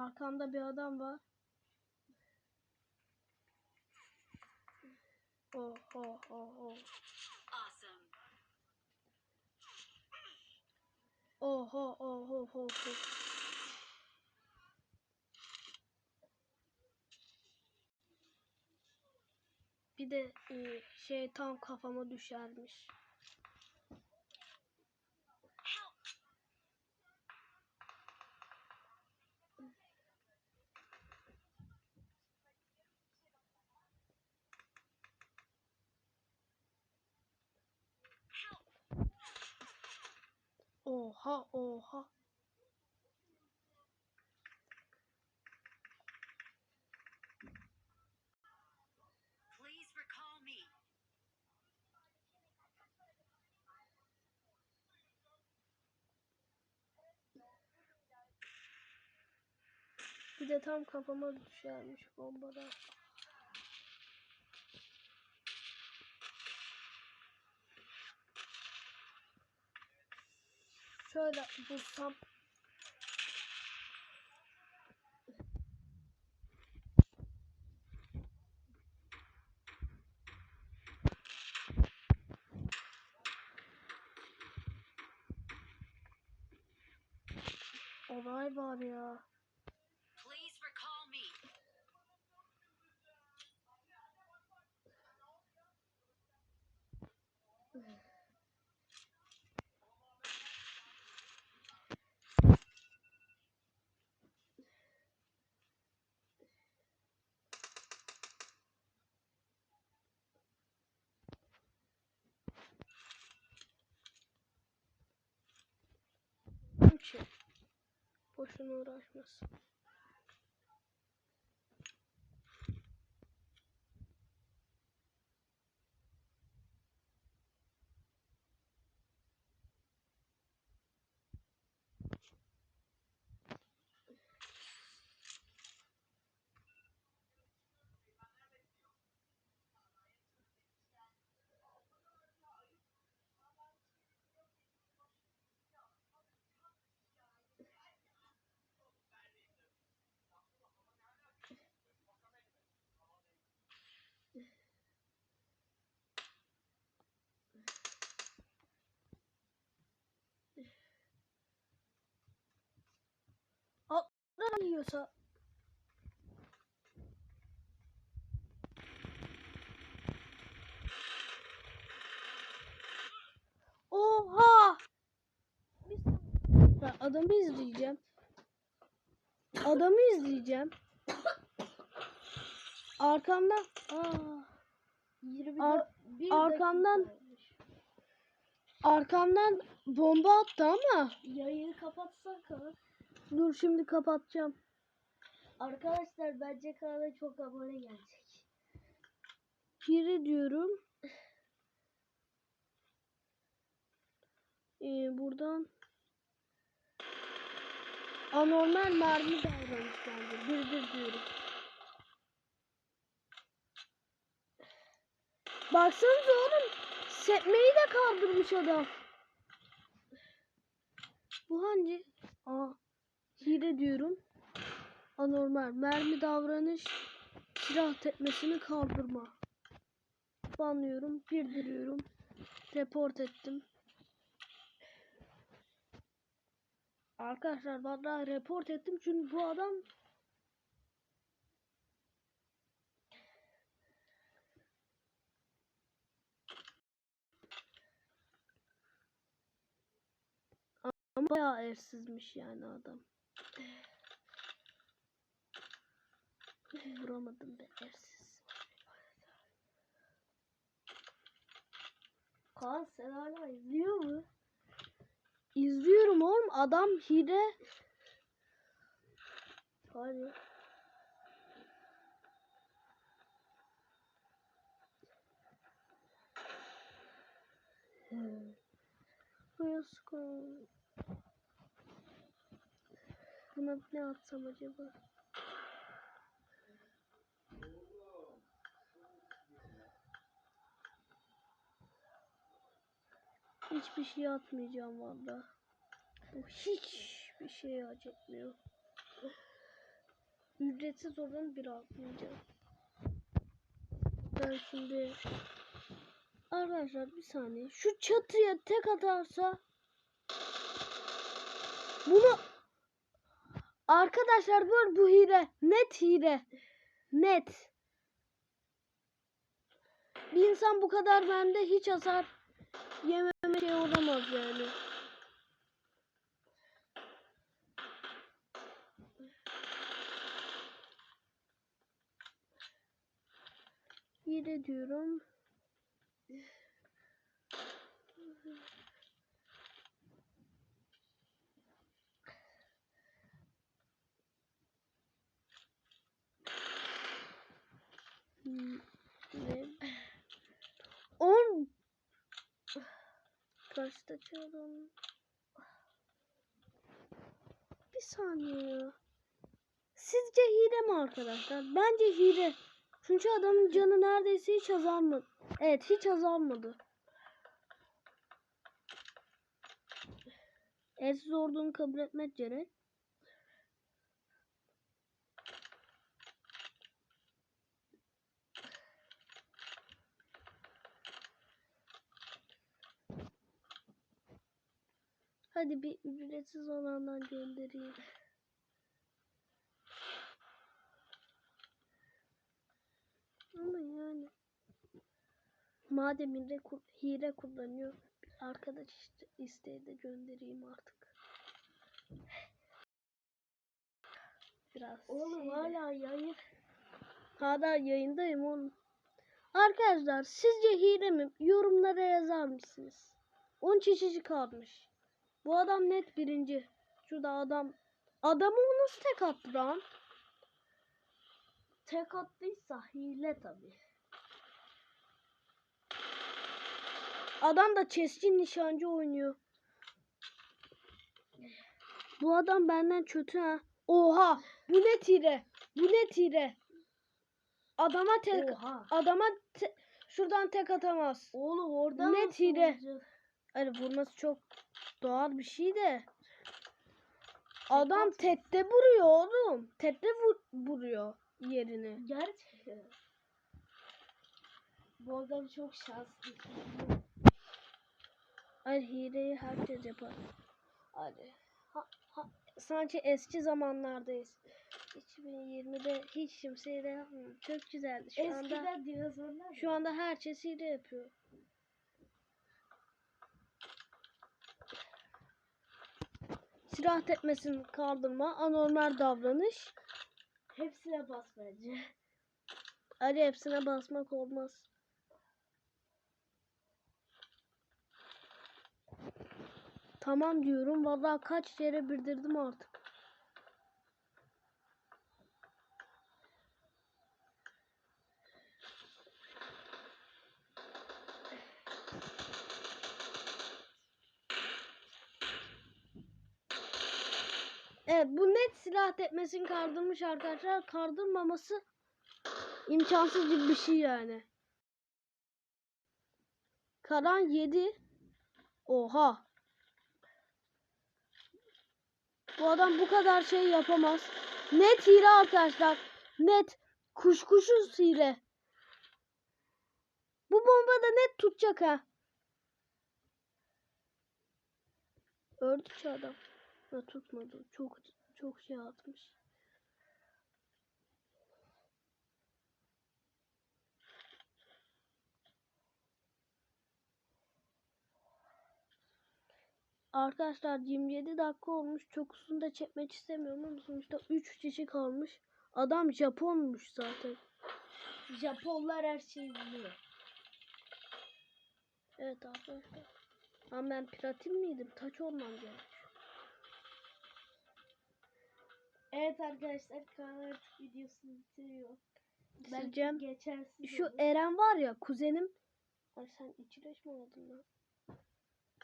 Arkamda bir adam var. Oh oh oh oh. Awesome. Oh oh oh oh oh oh. Bir de e, şey tam kafama düşermiş. Oha oha. Bir de tam kafama düşermiş bombadan. Şöyle vursam. Olay var ya. Boşuna uğraşmasın. Nereden yiyorsa Oha! Ben adamı izleyeceğim. Adamı izleyeceğim. Arkamdan aa, 21 Ar- arkamdan- arkamdan bomba attı ama yayını kapatsak ha. dur şimdi kapatacağım. Arkadaşlar bence kanala çok abone gelecek. Piri diyorum. Ee, buradan anormal mermi davranış bence. Bir diyorum. Baksanıza oğlum. Sekmeyi de kaldırmış adam. Bu hangi? Aa, hile diyorum. Anormal mermi davranış silah tepmesini kaldırma. Banlıyorum, bildiriyorum. Report ettim. Arkadaşlar vallahi report ettim çünkü bu adam ama bayağı ersizmiş yani adam. Vuramadım be ersiz. Kaan sen hala izliyor mu? İzliyorum oğlum adam hile. Hadi. Sıkı. Buna ne atsam acaba? Hiçbir şey atmayacağım valla. Bu hiçbir şey hak etmiyor. ücretsiz olanı bir almayacağım. Ben şimdi arkadaşlar bir saniye şu çatıya tek atarsa bunu arkadaşlar bu bu hile net hile net bir insan bu kadar bende hiç hasar yememe şey olamaz yani. Hile diyorum. Hmm, Ve 10 Çalalım? Bir saniye. Sizce hile mi arkadaşlar? Bence hile. Çünkü adamın canı neredeyse hiç azalmadı. Evet hiç azalmadı. Elsiz olduğunu kabul etmek gerek. Hadi bir ücretsiz olandan göndereyim. Ama yani madem hile, hile kullanıyor bir arkadaş isteği de göndereyim artık. Biraz Oğlum şeyde- hala yayın. Hala yayındayım oğlum. Arkadaşlar sizce hile mi? Yorumlara yazar mısınız? 10 kişi kalmış. Bu adam net birinci. Şurada adam. Adamı o nasıl tek attı lan? Tek attıysa hile tabii. Adam da keskin nişancı oynuyor. Bu adam benden kötü ha. Oha! Bu ne tire? Bu ne tire? Adama tek Oha. adama te- şuradan tek atamaz. Oğlum orada nasıl hile. olacak? Hani vurması çok doğal bir şey de. Adam tette vuruyor oğlum. Tette vur- vuruyor yerini. Gerçekten. Bu adam çok şanslı. Ay hileyi herkes yapar. Hadi. Ha, ha, sanki eski zamanlardayız. 2020'de hiç kimse hile yapmıyor. Çok güzeldi. Şu anda Eskiden dinozorlar. şu anda herkes hile yapıyor. Silah tepmesini kaldırma, anormal davranış. Hepsine bas bence. Ali hepsine basmak olmaz. Tamam diyorum. Vallahi kaç kere bildirdim artık. Evet bu net silah tepmesini kaldırmış arkadaşlar. Kaldırmaması imkansız gibi bir şey yani. Karan 7. Oha. Bu adam bu kadar şey yapamaz. Net hile arkadaşlar. Net. Kuşkuşuz hile. Bu bomba da net tutacak ha. Öldü ki adam. Ya tutmadı. Çok çok şey atmış. Arkadaşlar 27 dakika olmuş. Çok uzun da çekmek istemiyorum ama sonuçta 3 kişi kalmış. Adam Japonmuş zaten. Japonlar her şeyi biliyor. Evet arkadaşlar. Ama ben platin miydim? Taç olmam gerek. Evet arkadaşlar Kaan artık videosunu bitiriyor. Ben Bitireceğim. geçersiz Şu olur. Eren var ya kuzenim. Ay sen ikileş mi oldun lan?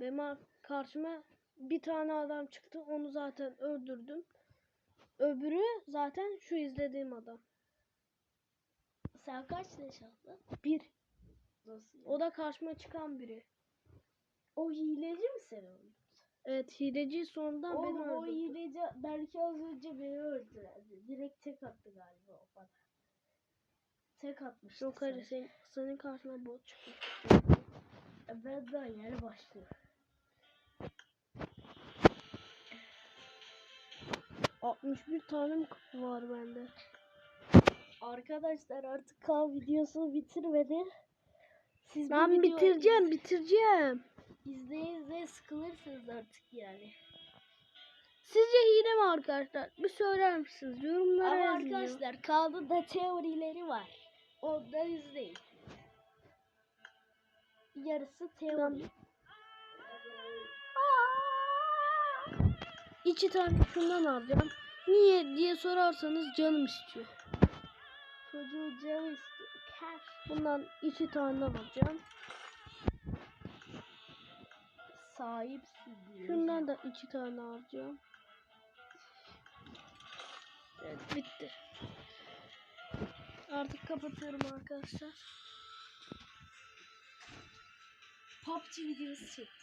Benim ar- karşıma bir tane adam çıktı. Onu zaten öldürdüm. Öbürü zaten şu izlediğim adam. Sen kaç leş aldın? Bir. Nasıl? O da karşıma çıkan biri. O hileci mi sen oğlum? Evet hileci sonundan beni O, o hileci belki az önce beni öldürdü. Direkt tek attı galiba o bana. Tek atmıştı. Joker sanki. senin, senin karşına bot çıkmış. Ben daha yeni başlıyorum. 61 tane var bende? Arkadaşlar artık Kaan videosu bitirmedi. Siz Ben bitireceğim bitireceğim. İzleye izleye sıkılırsınız artık yani. Sizce hile mi arkadaşlar? Bir söyler misiniz? Yorumlara Ama yazın ya. arkadaşlar Kaan'ın da teorileri var. Ondan izleyin. Yarısı teori. Tamam. İki tane şundan alacağım. Niye diye sorarsanız canım istiyor. Çocuğu canı istiyor. Bundan iki tane alacağım. Sahipsin diyor. Şundan da iki tane alacağım. Evet bitti. Artık kapatıyorum arkadaşlar. PUBG videosu çek.